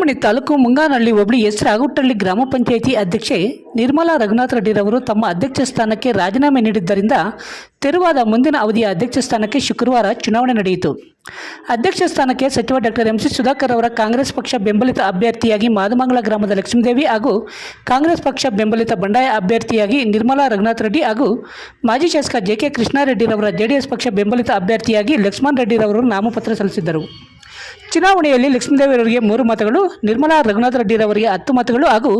ಚಿಂತಾಮಣಿ ತಾಲೂಕು ಮುಂಗಾನಹಳ್ಳಿ ಹೋಬಳಿ ರಾಗುಟ್ಟಳ್ಳಿ ಗ್ರಾಮ ಪಂಚಾಯಿತಿ ಅಧ್ಯಕ್ಷೆ ನಿರ್ಮಲಾ ರಘುನಾಥ್ ರೆಡ್ಡಿರವರು ತಮ್ಮ ಅಧ್ಯಕ್ಷ ಸ್ಥಾನಕ್ಕೆ ರಾಜೀನಾಮೆ ನೀಡಿದ್ದರಿಂದ ತೆರವಾದ ಮುಂದಿನ ಅವಧಿಯ ಅಧ್ಯಕ್ಷ ಸ್ಥಾನಕ್ಕೆ ಶುಕ್ರವಾರ ಚುನಾವಣೆ ನಡೆಯಿತು. ಅಧ್ಯಕ್ಷ ಸ್ಥಾನಕ್ಕೆ ಸಚಿವ ಡಾಕ್ಟರ್ ಎಂ ಸಿ ಸುಧಾಕರ್ ಅವರ ಕಾಂಗ್ರೆಸ್ ಪಕ್ಷ ಬೆಂಬಲಿತ ಅಭ್ಯರ್ಥಿಯಾಗಿ ಮಾದಮಂಗಲ ಗ್ರಾಮದ ಲಕ್ಷ್ಮೀದೇವಿ ಹಾಗೂ ಕಾಂಗ್ರೆಸ್ ಪಕ್ಷ ಬೆಂಬಲಿತ ಬಂಡಾಯ ಅಭ್ಯರ್ಥಿಯಾಗಿ ನಿರ್ಮಲಾ ರಘುನಾಥ್ ರೆಡ್ಡಿ ಹಾಗೂ ಮಾಜಿ ಶಾಸಕ ಜೆ ಕೆ ಕೃಷ್ಣಾರೆಡ್ಡಿರವರ ಜೆಡಿಎಸ್ ಪಕ್ಷ ಬೆಂಬಲಿತ ಅಭ್ಯರ್ಥಿಯಾಗಿ ಲಕ್ಷ್ಮಣ್ ರೆಡ್ಡಿರವರು ನಾಮಪತ್ರ ಸಲ್ಲಿಸಿದ್ದರು. ಚುನಾವಣೆಯಲ್ಲಿ ಲಕ್ಷ್ಮೀದೇವಿಯವರಿಗೆ ಮೂರು ಮತಗಳು, ನಿರ್ಮಲಾ ರಘುನಾಥ ರೆಡ್ಡಿರವರಿಗೆ ಹತ್ತು ಮತಗಳು ಹಾಗೂ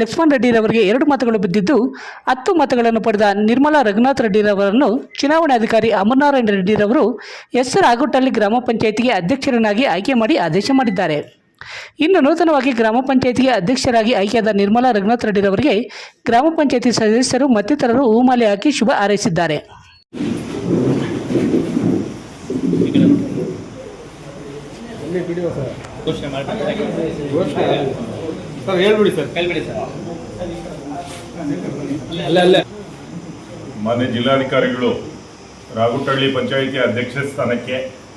ಲಕ್ಷ್ಮಣ್ ರೆಡ್ಡಿರವರಿಗೆ ಎರಡು ಮತಗಳು ಬಿದ್ದಿದ್ದು, ಹತ್ತು ಮತಗಳನ್ನು ಪಡೆದ ನಿರ್ಮಲಾ ರಘುನಾಥ ರೆಡ್ಡಿರವರನ್ನು ಚುನಾವಣಾಧಿಕಾರಿ ಅಮರನಾರಾಯಣ ರೆಡ್ಡಿರವರು ಎಸ್ಆರ್ ರಾಗುಟ್ಟಳ್ಳಿ ಗ್ರಾಮ ಪಂಚಾಯಿತಿಗೆ ಅಧ್ಯಕ್ಷರನ್ನಾಗಿ ಆಯ್ಕೆ ಮಾಡಿ ಆದೇಶ ಮಾಡಿದ್ದಾರೆ. ಇನ್ನು ನೂತನವಾಗಿ ಗ್ರಾಮ ಪಂಚಾಯಿತಿಗೆ ಅಧ್ಯಕ್ಷರಾಗಿ ಆಯ್ಕೆಯಾದ ನಿರ್ಮಲಾ ರಘುನಾಥ ರೆಡ್ಡಿರವರಿಗೆ ಗ್ರಾಮ ಪಂಚಾಯಿತಿ ಸದಸ್ಯರು ಮತ್ತಿತರರು ಹೂಮಾಲೆ ಹಾಕಿ ಶುಭ ಹಾರೈಸಿದ್ದಾರೆ. ಘೋಷಣೆ ಮಾಡಿ ಸರ್ ಹೇಳ್ಬಿಡಿ ಸರ್. ಕೈಬಿಡಿ ಸರ್. ಅಲ್ಲ ಅಲ್ಲ ಮಾನ್ಯ ಜಿಲ್ಲಾಧಿಕಾರಿಗಳು ರಾಗುಟಳ್ಳಿ ಪಂಚಾಯಿತಿ ಅಧ್ಯಕ್ಷ ಸ್ಥಾನಕ್ಕೆ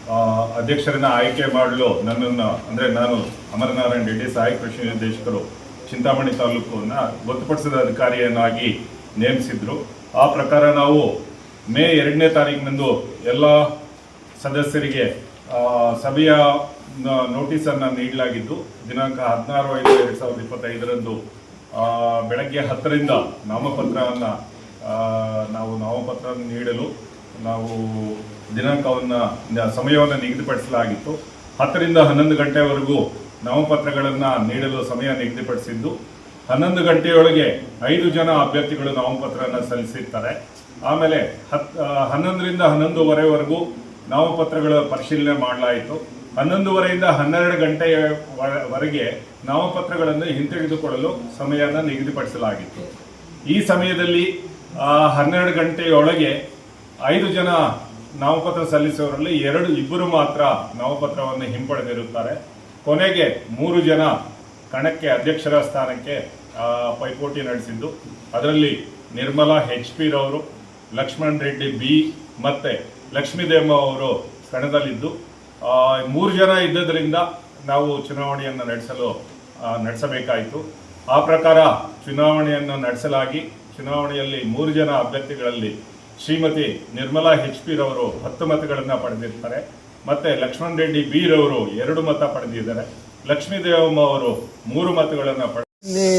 ಆ, ಅಧ್ಯಕ್ಷರನ್ನ ಆಯ್ಕೆ ಮಾಡಲು ನನ್ನನ್ನು ಅಂದರೆ ನಾನು ಅಮರನಾರಾಯಣ ರೆಡ್ಡಿ ಸಹಾಯಕ ಕೃಷಿ ನಿರ್ದೇಶಕರು ಚಿಂತಾಮಣಿ ತಾಲೂಕನ್ನು ಗೊತ್ತುಪಡಿಸಿದ ಅಧಿಕಾರಿಯನ್ನಾಗಿ ನೇಮಿಸಿದ್ರು. ಆ ಪ್ರಕಾರ ನಾವು ಮೇ ಎರಡನೇ ತಾರೀಕಿನಂದು ಎಲ್ಲ ಸದಸ್ಯರಿಗೆ ಸಭೆಯ ನೋಟಿಸನ್ನು ನೀಡಲಾಗಿದ್ದು, ದಿನಾಂಕ ಹದಿನಾರು ಐದು ಎರಡು ಸಾವಿರದ ಇಪ್ಪತ್ತೈದರಂದು ಬೆಳಗ್ಗೆ ಹತ್ತರಿಂದ ನಾಮಪತ್ರವನ್ನು ನಾವು ನಾಮಪತ್ರ ನೀಡಲು ನಾವು ದಿನಾಂಕವನ್ನು ಸಮಯವನ್ನು ನಿಗದಿಪಡಿಸಲಾಗಿತ್ತು. ಹತ್ತರಿಂದ ಹನ್ನೊಂದು ಗಂಟೆವರೆಗೂ ನಾಮಪತ್ರಗಳನ್ನು ನೀಡಲು ಸಮಯ ನಿಗದಿಪಡಿಸಿದ್ದು, ಹನ್ನೊಂದು ಗಂಟೆಯೊಳಗೆ ಐದು ಜನ ಅಭ್ಯರ್ಥಿಗಳು ನಾಮಪತ್ರವನ್ನು ಸಲ್ಲಿಸಿರ್ತಾರೆ. ಆಮೇಲೆ ಹತ್ ಹನ್ನೊಂದರಿಂದ ಹನ್ನೊಂದುವರೆವರೆಗೂ ನಾಮಪತ್ರಗಳ ಪರಿಶೀಲನೆ ಮಾಡಲಾಯಿತು. ಹನ್ನೊಂದುವರೆಯಿಂದ ಹನ್ನೆರಡು ಗಂಟೆಯವರೆಗೆ ನಾಮಪತ್ರಗಳನ್ನು ಹಿಂತೆಗೆದುಕೊಳ್ಳಲು ಸಮಯನ ನಿಗದಿಪಡಿಸಲಾಗಿತ್ತು. ಈ ಸಮಯದಲ್ಲಿ ಹನ್ನೆರಡು ಗಂಟೆಯೊಳಗೆ ಐದು ಜನ ನಾಮಪತ್ರ ಸಲ್ಲಿಸುವವರಲ್ಲಿ ಎರಡು, ಇಬ್ಬರು ಮಾತ್ರ ನಾಮಪತ್ರವನ್ನು ಹಿಂಪಡೆದಿರುತ್ತಾರೆ. ಕೊನೆಗೆ ಮೂರು ಜನ ಕಣಕ್ಕೆ ಅಧ್ಯಕ್ಷರ ಸ್ಥಾನಕ್ಕೆ ಪೈಪೋಟಿ ನಡೆಸಿದ್ದು. ಅದರಲ್ಲಿ ನಿರ್ಮಲಾ, ಹೆಚ್ ಪಿ ರವರು, ಲಕ್ಷ್ಮಣ್ ರೆಡ್ಡಿ, ಬಿ ಮತ್ತೆ ಲಕ್ಷ್ಮೀದೇವ ಅವರು ಕಣದಲ್ಲಿದ್ದು ಮೂರು ಜನ ಇದ್ದದರಿಂದ ನಾವು ಚುನಾವಣೆಯನ್ನು ನಡೆಸಲು ನಡೆಸಬೇಕಾಯಿತು. ಆ ಪ್ರಕಾರ ಚುನಾವಣೆಯನ್ನು ನಡೆಸಲಾಗಿ ಚುನಾವಣೆಯಲ್ಲಿ ಮೂರು ಜನ ಅಭ್ಯರ್ಥಿಗಳಲ್ಲಿ ಶ್ರೀಮತಿ ನಿರ್ಮಲಾ ಹೆಚ್ ಪಿ ರವರು ಹತ್ತು ಮತಗಳನ್ನು ಪಡೆದಿರ್ತಾರೆ. ಮತ್ತು ಲಕ್ಷ್ಮಣ್ ರೆಡ್ಡಿ ಬಿ ರವರು ಎರಡು ಮತ ಪಡೆದಿದ್ದಾರೆ. ಲಕ್ಷ್ಮೀದೇವಮ್ಮ ಅವರು ಮೂರು ಮತಗಳನ್ನು ಪಡೆ ಇಲ್ಲಿ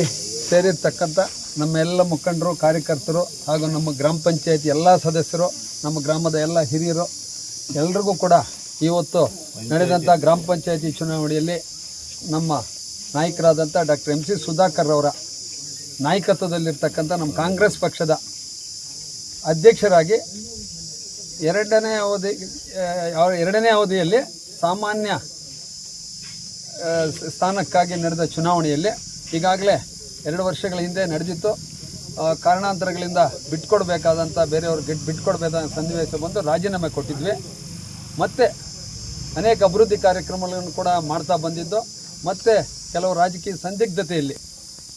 ಸೇರಿರ್ತಕ್ಕಂಥ ನಮ್ಮ ಎಲ್ಲ ಮುಖಂಡರು, ಕಾರ್ಯಕರ್ತರು ಹಾಗೂ ನಮ್ಮ ಗ್ರಾಮ ಪಂಚಾಯತಿ ಎಲ್ಲ ಸದಸ್ಯರು, ನಮ್ಮ ಗ್ರಾಮದ ಎಲ್ಲ ಹಿರಿಯರು, ಎಲ್ರಿಗೂ ಕೂಡ ಇವತ್ತು ನಡೆದಂಥ ಗ್ರಾಮ ಪಂಚಾಯತಿ ಚುನಾವಣೆಯಲ್ಲಿ ನಮ್ಮ ನಾಯಕರಾದಂಥ ಡಾಕ್ಟರ್ ಎಂ ಸಿ ಸುಧಾಕರ್ ಅವರ ನಾಯಕತ್ವದಲ್ಲಿರ್ತಕ್ಕಂಥ ನಮ್ಮ ಕಾಂಗ್ರೆಸ್ ಪಕ್ಷದ ಅಧ್ಯಕ್ಷರಾಗಿ ಎರಡನೇ ಅವಧಿ ಎರಡನೇ ಅವಧಿಯಲ್ಲಿ ಸಾಮಾನ್ಯ ಸ್ಥಾನಕ್ಕಾಗಿ ನಡೆದ ಚುನಾವಣೆಯಲ್ಲಿ ಈಗಾಗಲೇ ಎರಡು ವರ್ಷಗಳ ಹಿಂದೆ ನಡೆದಿತ್ತು. ಕಾರಣಾಂತರಗಳಿಂದ ಬಿಟ್ಕೊಡ್ಬೇಕಾದಂಥ ಬೇರೆಯವ್ರಿಗೆ ಬಿಟ್ ಬಿಟ್ಕೊಡ್ಬೇಕಾದ ಸನ್ನಿವೇಶ ಬಂದು ರಾಜೀನಾಮೆ ಕೊಟ್ಟಿದ್ವಿ. ಮತ್ತು ಅನೇಕ ಅಭಿವೃದ್ಧಿ ಕಾರ್ಯಕ್ರಮಗಳನ್ನು ಕೂಡ ಮಾಡ್ತಾ ಬಂದಿದ್ದು, ಮತ್ತು ಕೆಲವು ರಾಜಕೀಯ ಸಂದಿಗ್ಧತೆಯಲ್ಲಿ,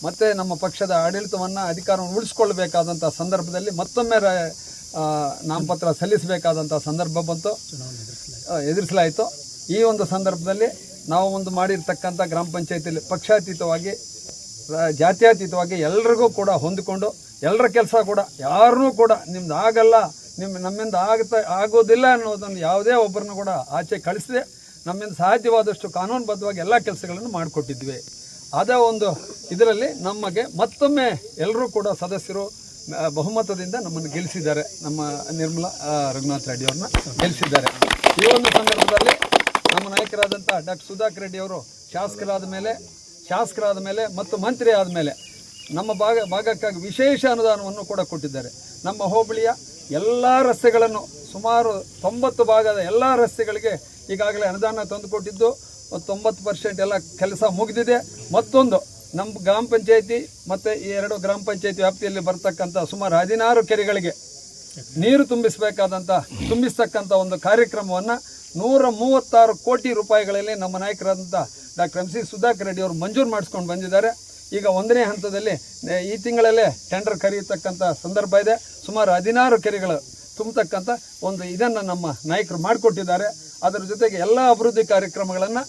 ಮತ್ತು ನಮ್ಮ ಪಕ್ಷದ ಆಡಳಿತವನ್ನು ಅಧಿಕಾರವನ್ನು ಉಳಿಸ್ಕೊಳ್ಬೇಕಾದಂಥ ಸಂದರ್ಭದಲ್ಲಿ ಮತ್ತೊಮ್ಮೆ ನಾಮಪತ್ರ ಸಲ್ಲಿಸಬೇಕಾದಂಥ ಸಂದರ್ಭ ಬಂತು. ಎದುರಿಸಲಾಯಿತು. ಈ ಒಂದು ಸಂದರ್ಭದಲ್ಲಿ ನಾವು ಒಂದು ಮಾಡಿರ್ತಕ್ಕಂಥ ಗ್ರಾಮ ಪಂಚಾಯತಿಯಲ್ಲಿ ಪಕ್ಷಾತೀತವಾಗಿ ಜಾತ್ಯತೀತವಾಗಿ ಎಲ್ರಿಗೂ ಕೂಡ ಹೊಂದಿಕೊಂಡು ಎಲ್ಲರ ಕೆಲಸ ಕೂಡ ಯಾರನ್ನೂ ಕೂಡ ನಿಮ್ದು ಆಗಲ್ಲ ನಿಮ್ಮ ನಮ್ಮಿಂದ ಆಗುತ್ತಾ ಆಗೋದಿಲ್ಲ ಅನ್ನೋದನ್ನು ಯಾವುದೇ ಒಬ್ಬರನ್ನು ಕೂಡ ಆಚೆ ಕಳಿಸದೆ ನಮ್ಮಿಂದ ಸಾಧ್ಯವಾದಷ್ಟು ಕಾನೂನುಬದ್ಧವಾಗಿ ಎಲ್ಲ ಕೆಲಸಗಳನ್ನು ಮಾಡಿಕೊಟ್ಟಿದ್ವಿ. ಅದೇ ಒಂದು ಇದರಲ್ಲಿ ನಮಗೆ ಮತ್ತೊಮ್ಮೆ ಎಲ್ಲರೂ ಕೂಡ ಸದಸ್ಯರು ಬಹುಮತದಿಂದ ನಮ್ಮನ್ನು ಗೆಲ್ಲಿಸಿದ್ದಾರೆ. ನಮ್ಮ ನಿರ್ಮಲಾ ರಘುನಾಥ್ ರೆಡ್ಡಿ ಅವ್ರನ್ನ ಗೆಲ್ಲಿಸಿದ್ದಾರೆ. ಈ ಒಂದು ಸಂದರ್ಭದಲ್ಲಿ ನಮ್ಮ ನಾಯಕರಾದಂಥ ಡಾಕ್ಟರ್ ಸುಧಾಕರ್ ರೆಡ್ಡಿ ಅವರು ಶಾಸಕರಾದ ಮೇಲೆ ಶಾಸಕರಾದ ಮೇಲೆ ಮತ್ತು ಮಂತ್ರಿ ಆದ ಮೇಲೆ ನಮ್ಮ ಭಾಗ ಭಾಗಕ್ಕಾಗಿ ವಿಶೇಷ ಅನುದಾನವನ್ನು ಕೂಡ ಕೊಟ್ಟಿದ್ದಾರೆ. ನಮ್ಮ ಹೋಬಳಿಯ ಎಲ್ಲ ರಸ್ತೆಗಳನ್ನು ಸುಮಾರು ತೊಂಬತ್ತು ಭಾಗದ ಎಲ್ಲ ರಸ್ತೆಗಳಿಗೆ ಈಗಾಗಲೇ ಅನುದಾನ ತಂದುಕೊಟ್ಟಿದ್ದು, ತೊಂಬತ್ತು ಪರ್ಸೆಂಟ್ ಎಲ್ಲ ಕೆಲಸ ಮುಗಿದಿದೆ. ಮತ್ತೊಂದು ನಮ್ಮ ಗ್ರಾಮ ಪಂಚಾಯತಿ ಮತ್ತು ಈ ಎರಡು ಗ್ರಾಮ ಪಂಚಾಯತಿ ವ್ಯಾಪ್ತಿಯಲ್ಲಿ ಬರ್ತಕ್ಕಂಥ ಸುಮಾರು ಹದಿನಾರು ಕೆರೆಗಳಿಗೆ ನೀರು ತುಂಬಿಸಬೇಕಾದಂಥ ತುಂಬಿಸ್ತಕ್ಕಂಥ ಒಂದು ಕಾರ್ಯಕ್ರಮವನ್ನು ನೂರ ಮೂವತ್ತಾರು ಕೋಟಿ ರೂಪಾಯಿಗಳಲ್ಲಿ ನಮ್ಮ ನಾಯಕರಾದಂಥ doctor M. C. Sudhakar Reddy ಅವರು ಮಂಜೂರು ಮಾಡಿಸ್ಕೊಂಡು ಬಂದಿದ್ದಾರೆ. ಈಗ ಒಂದನೇ ಹಂತದಲ್ಲಿ ಈ ತಿಂಗಳಲ್ಲೇ ಟೆಂಡರ್ ಕರೆಯತಕ್ಕಂಥ ಸಂದರ್ಭ ಇದೆ. ಸುಮಾರು ಹದಿನಾರು ಕೆರೆಗಳು ತುಂಬತಕ್ಕಂಥ ಒಂದು ಇದನ್ನು ನಮ್ಮ ನಾಯಕರು ಮಾಡಿಕೊಟ್ಟಿದ್ದಾರೆ. ಅದರ ಜೊತೆಗೆ ಎಲ್ಲ ಅಭಿವೃದ್ಧಿ ಕಾರ್ಯಕ್ರಮಗಳನ್ನು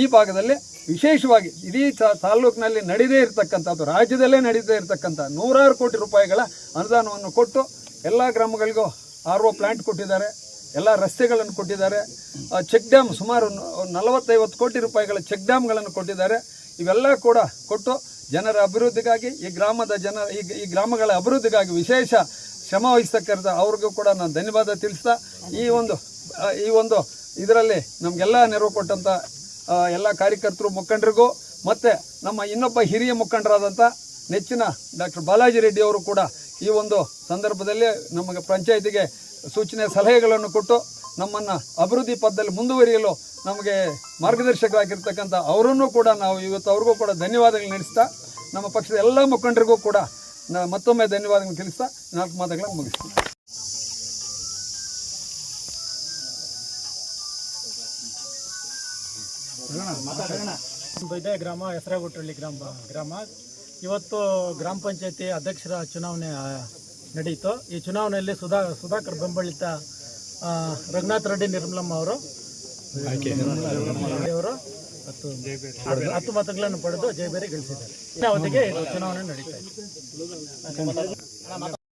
ಈ ಭಾಗದಲ್ಲಿ ವಿಶೇಷವಾಗಿ ಇಡೀ ತಾಲೂಕಿನಲ್ಲಿ ನಡೀದೇ ಇರತಕ್ಕಂಥದ್ದು ರಾಜ್ಯದಲ್ಲೇ ನಡೀದೇ ಇರತಕ್ಕಂಥ ನೂರಾರು ಕೋಟಿ ರೂಪಾಯಿಗಳ ಅನುದಾನವನ್ನು ಕೊಟ್ಟು ಎಲ್ಲ ಗ್ರಾಮಗಳಿಗೂ ಆರ್ ಒ ಪ್ಲಾಂಟ್ ಕೊಟ್ಟಿದ್ದಾರೆ. ಎಲ್ಲ ರಸ್ತೆಗಳನ್ನು ಕೊಟ್ಟಿದ್ದಾರೆ. ಚೆಕ್ ಡ್ಯಾಮ್ ಸುಮಾರು ನಲವತ್ತೈವತ್ತು ಕೋಟಿ ರೂಪಾಯಿಗಳ ಚೆಕ್ ಡ್ಯಾಮ್ಗಳನ್ನು ಕೊಟ್ಟಿದ್ದಾರೆ. ಇವೆಲ್ಲ ಕೂಡ ಕೊಟ್ಟು ಜನರ ಅಭಿವೃದ್ಧಿಗಾಗಿ, ಈ ಗ್ರಾಮದ ಜನ, ಈ ಈ ಗ್ರಾಮಗಳ ಅಭಿವೃದ್ಧಿಗಾಗಿ ವಿಶೇಷ ಶ್ರಮ ವಹಿಸ್ತಕ್ಕಂಥ ಅವ್ರಿಗೂ ಕೂಡ ನಾನು ಧನ್ಯವಾದ ತಿಳಿಸ್ತಾ, ಈ ಒಂದು ಈ ಒಂದು ಇದರಲ್ಲಿ ನಮಗೆಲ್ಲ ನೆರವು ಕೊಟ್ಟಂಥ ಎಲ್ಲ ಕಾರ್ಯಕರ್ತರು ಮುಖಂಡರಿಗೂ, ಮತ್ತು ನಮ್ಮ ಇನ್ನೊಬ್ಬ ಹಿರಿಯ ಮುಖಂಡರಾದಂಥ ನೆಚ್ಚಿನ ಡಾಕ್ಟರ್ ಬಾಲಾಜಿ ರೆಡ್ಡಿ ಅವರು ಕೂಡ ಈ ಒಂದು ಸಂದರ್ಭದಲ್ಲಿ ನಮಗೆ ಪಂಚಾಯಿತಿಗೆ ಸೂಚನೆ ಸಲಹೆಗಳನ್ನು ಕೊಟ್ಟು ನಮ್ಮನ್ನು ಅಭಿವೃದ್ಧಿ ಪಥದಲ್ಲಿ ಮುಂದುವರಿಯಲು ನಮಗೆ ಮಾರ್ಗದರ್ಶಕರಾಗಿರ್ತಕ್ಕಂಥ ಅವರನ್ನು ಕೂಡ ನಾವು ಇವತ್ತು ಅವ್ರಿಗೂ ಕೂಡ ಧನ್ಯವಾದಗಳು ನಡೆಸ್ತಾ ನಮ್ಮ ಪಕ್ಷದ ಎಲ್ಲ ಮುಖಂಡರಿಗೂ ಕೂಡ ಮತ್ತೊಮ್ಮೆ ಧನ್ಯವಾದಗಳು ತಿಳಿಸ್ತಾ, ನಾಲ್ಕು ಮಾತುಗಳನ್ನು ಮುಗಿಸ್ತೀನಿ. ಇದೇ ಗ್ರಾಮ ಹೆಸರಾಗುಟ್ಟಳ್ಳಿ ಗ್ರಾಮ ಗ್ರಾಮ. ಇವತ್ತು ಗ್ರಾಮ ಪಂಚಾಯತಿ ಅಧ್ಯಕ್ಷರ ಚುನಾವಣೆ ನಡೆಯಿತು ಈ ಚುನಾವಣೆಯಲ್ಲಿ ಸುಧಾ, ಸುಧಾಕರ್ ಬೆಂಬಲಿತ ರಘುನಾಥ್ ರೆಡ್ಡಿ ನಿರ್ಮಲಮ್ಮ ಅವರು. ಅವರು ಹತ್ತು ಹತ್ತು ಮತಗಳನ್ನು ಪಡೆದು ಜಯಬೇರಿ ಗಳಿಸಿದ್ದಾರೆ. ಅವಧಿಗೆ ಇದು ಚುನಾವಣೆ ನಡೀತಾ ಇದೆ.